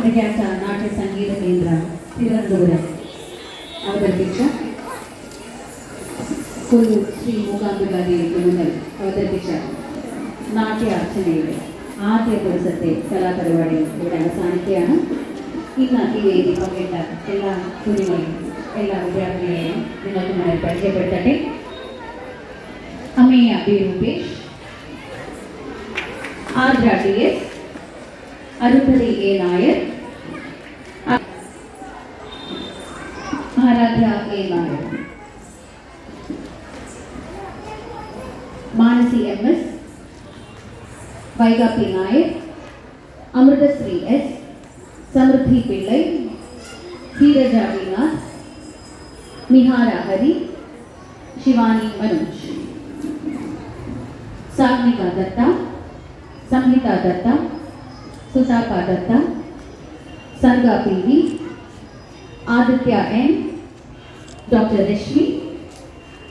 പ്രഖ്യാത നാട്യ സംഗീത കേന്ദ്ര തിരുവനന്തപുരം അവതരിപ്പിച്ച കുരു ശ്രീ മൂകാംബികാദേവിക്ക് മുന്നിൽ അവതരിപ്പിച്ച നാട്യാർച്ചനയുടെ ആദ്യ ദിവസത്തെ കലാപരിപാടി ഇവിടെ അവസാനിക്കുകയാണ് ഇന്ന് ഈ വേദി പങ്കിട്ട എല്ലാ കുഞ്ഞുങ്ങളെയും എല്ലാ വിദ്യാർത്ഥികളെയും നിങ്ങൾക്ക് മുന്നിൽ പരിചയപ്പെടുത്തട്ടെ അമ്മയ B Rupesh Ardra T S அருப்பதை A Nair Aaradhya A Nair Manasi M S வைகாபி Nair Amritasri S Samriddhi Pillai Dheeraja Veena Nihara Hari Shivani Manoj साग्निका Dutta Samhita Datta Sujata Datta Sanga P V Aditya M doctor Rashmi,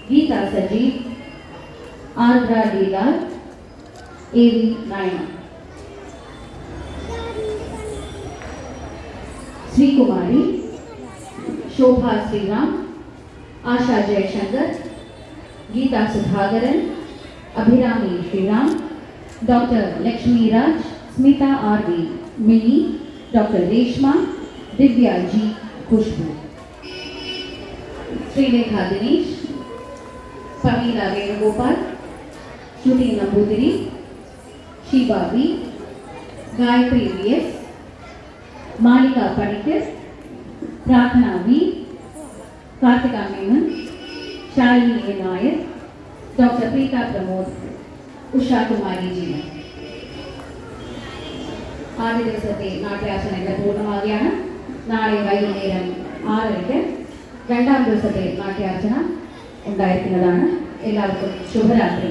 Geetha Sajeev Aardra Leela A V Nayana Sree Kumari Shobha Sreeram, Asha Jayashankar, Geetha Sudhakaran Abhirami Sreeram, doctor Lakshmiraj Smitha R R V Mini doctor Reshma Divya G Khushboo Sreerekha Dinesh Sameera Venugopal Shruti Namboodiri Shiva B Gayathri V S Malika Panicker Prarthana V Karthika Menon Shalini Vinayak doctor Preetha Pramod Usha Kumari G ആദ്യ ദിവസത്തെ നാട്യാസനങ്ങൾ പൂർണമാവുകയാണ്. നാളെ വൈകുന്നേരം ആറരയ്ക്ക് രണ്ടാം ദിവസത്തെ നാട്യാർച്ചന ഉണ്ടായിരിക്കുന്നതാണ്. എല്ലാവർക്കും ശുഭരാത്രി.